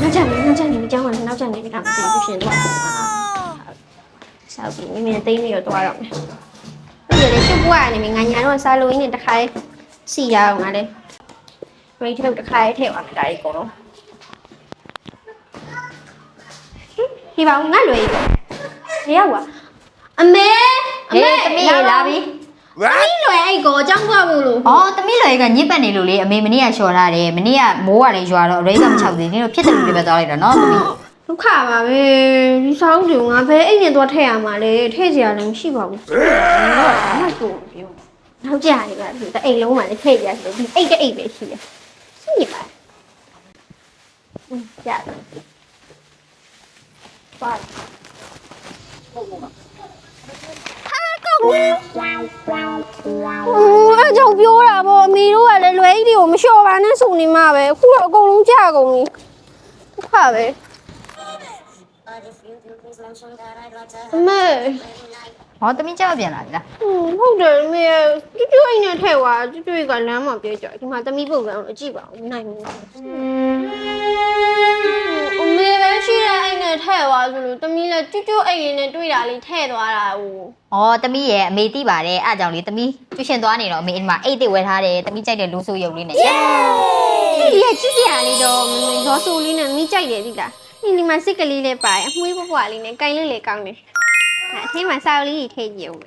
နောက်ကျနေနောက်ကျနေမကြောက်နဲ့နောက်ကျနေပြီလားမသိဘူးရှင်တော့ဆောက်ပြီးမိမိသိနေတော့သွားတော့မယ်ဒီလေရှုပ်ပွားနေပြီငါညာတော့စားလို့ရင်းနဲ့တခါစီရအောင်ငါလေရိတ်ထုတ်တခါထည့်ပါမယ်ဒါကြီးကုန်လုံးဒီပါငါလွယ်ရေရောက်ပါအမေအဟေးမေသမီးရေလာပြီသမီးလွယ်အဲ့ကိုအကြောင်းသွားဖို့လို့အော်သ မီးလွယ်ကညစ်ပတ်နေလို့လေအမေမနေ့ကလျှော်ထားတယ်မနေ့ကမိုးကလည်းရွာတော့အရိတ်ကမချောက်သေးဘူးနင်တို့ဖြစ်တယ်လို့ပဲသွားလိုက်တာနော်သမီးဒုက္ခပါပဲဒီဆောင်းတူငါဘယ်အိတ်နဲ့သွားထည့်ရမှာလဲထည့်စရာလည်းမရှိပါဘူးတော့ဘာမှကိုပြောနောက်ကြနေပါဘူးတအိတ်လုံးမှလည်းထည့်ကြဆိုဒီအိတ်တအိတ်ပဲရှိတယ်ရှိနေပါอืมရတယ်ပါအဲကြောင့် ပြောတာပေါ့အမေတို့ကလည်းလွယ်ကြီးတွေကိုမလျှော်ပါနဲ့ဆိုနေမှာပဲအခုတော့အကုန်လုံးကြာကုန်ပြီဒုက္ခပဲအမေဟောသမီးကြောက်ပြန်လာပြီလားဟုတ်တယ်အမေကျွတ်ကျွတ်အိမ်နဲ့ထဲ့သွားကျွတ်ကျွတ်ကလမ်းမှာပြေးကြဒီမှာသမီးပုံစံကိုကြည့်ပါဦးနိုင်ဘူးအ လို့သမီးလည်းကျွတ်ကျွတ်အိမ်နဲ့တွေ့တာလေးထဲ့သွားတာဟို။အော်သမီးရဲ့အမေသိပါတယ်အားကြောင့်လေသမီးကျူရှင်သွားနေတော့အမေအိမ်မှာအိတ်တွေဝယ်ထားတယ်သမီးကြိုက်တဲ့လူဆိုရုပ်လေးနဲ့ဒီလေးကြည့်ကြရလေးတော့ရောဆူလေးနဲ့မိကြိုက်တယ်ဒီလားဒီဒီမှာစစ်ကလေးလေးပါတယ်အမွှေးပွားပွားလေးနဲ့ကိုင်းလေးလေးကောင်းတယ်အဲအထင်းမှာစာအုပ်လေးကြီးထည့်ကြည့်ဦး